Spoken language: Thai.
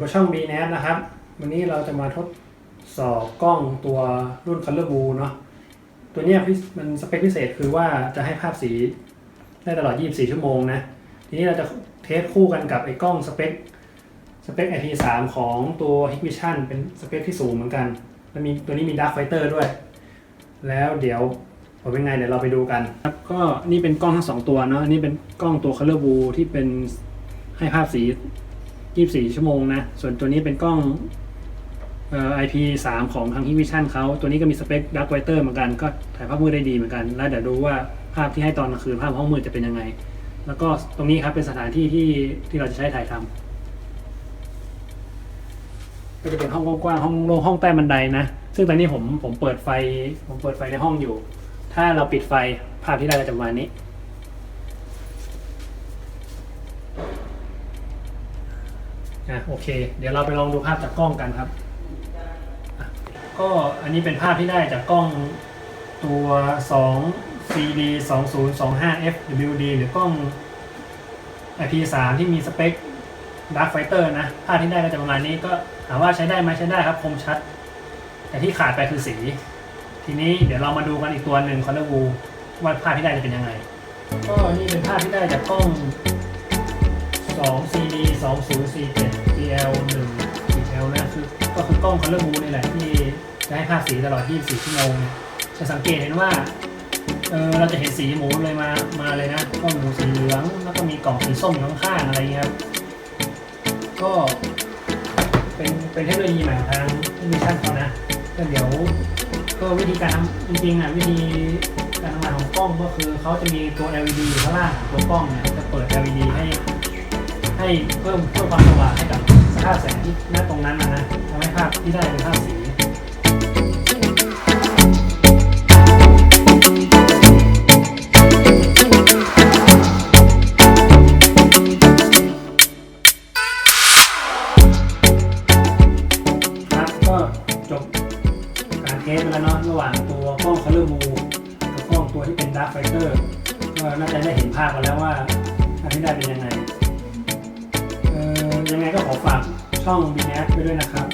ก็ช่อง B-Nest นะครับ วันนี้เราจะมาทดสอบกล้องตัวรุ่น Color Blue เนาะตัวเนี้ยพิมันสเปคพิเศษคือว่าจะให้ภาพสีได้ตลอด 24 ชั่วโมงนะ ทีนี้เราจะเทสคู่กันกับไอ้กล้องสเปคสเปค IP3 ของตัว Hikvision เป็นสเปคที่สูงเหมือนกันแล้วมีตัวนี้มี Dark Fighter ด้วย แล้วเดี๋ยวผลเป็นไงเดี๋ยวเราไปดูกันครับก็นี่เป็นกล้องทั้งสองตัวเนาะอันนี้เป็นกล้องตัว Color Blue ที่เป็นให้ภาพสี 24 ชั่วโมงนะ ส่วนตัวนี้เป็นกล้องเอ่อ IP 3 ของทางที่วิชั่นเขา ตัวนี้ก็มีสเปค Dark Fighter เหมือนกัน ก็ถ่ายภาพมืดได้ดีเหมือนกัน แล้วเดี๋ยวดูว่าภาพที่ให้ตอนกลางคืนภาพห้องมืดจะเป็นยังไง แล้วก็ตรงนี้ครับเป็นสถานที่ที่ที่เราจะใช้ถ่ายทำก็จะเป็นห้องกว้างๆห้องโล่งห้องใต้บันไดนะ ซึ่งตอนนี้ผมผมเปิดไฟผมเปิดไฟในห้องอยู่ ถ้าเราปิดไฟภาพที่ได้ก็จะประมาณนี้ อะโอเค เดี๋ยวเราไปลองดูภาพจากกล้องกันครับ ก็อันนี้เป็นภาพที่ได้จากกล้องตัว2 CD 2025 FWD หรือกล้อง IP3 ที่มีสเปค Dark Fighter นะ ภาพที่ได้ก็จะประมาณนี้ก็ถามว่าใช้ได้ไหมใช้ได้ครับคมชัด แต่ที่ขาดไปคือสี ทีนี้เดี๋ยวเรามาดูกันอีกตัวหนึ่ง Color View ว่าภาพที่ได้จะเป็นยังไง ก็นี่เป็นภาพที่ได้จากกล้อง 2 CD 2047 PL 1 PL นะคือก็คือกล้อง Color View นี่แหละที่จะให้ภาพสีตลอด 24 ชั่วโมงจะสังเกตเห็นว่าเออเราจะเห็นสีหมูเลยมามาเลยนะกล้องหมูสีเหลืองแล้วก็มีกล่องสีส้มอยู่ข้างๆอะไรเงี้ยครับก็เป็นเป็นเทคโนโลยีใหม่ของทางมิชชั่นเขานะก็เดี๋ยวก็วิธีการทำจริงๆอะวิธีการทำงานของกล้องก็คือเขาจะมีตัว LED อยู่ข้างล่างตัวกล้องเนี่ยจะเปิด LED ให้ ให้เพิ่มเพิ่มความสว่างให้กับสภาพแสงที่น้าตรงนั้นนะนะทำให้ภาพที่ได้เป็นภาพสีครับก็จบการเทสไปแล้วเนาะระหว่างตัวกล้อง Color View กับกล้องตัวที่เป็น Dark Fighter ก็น่าจะได้เห็นภาพกันแล้วว่าภาพที่ได้เป็นยังไง ช่อง b n ไปด้วยนะครับ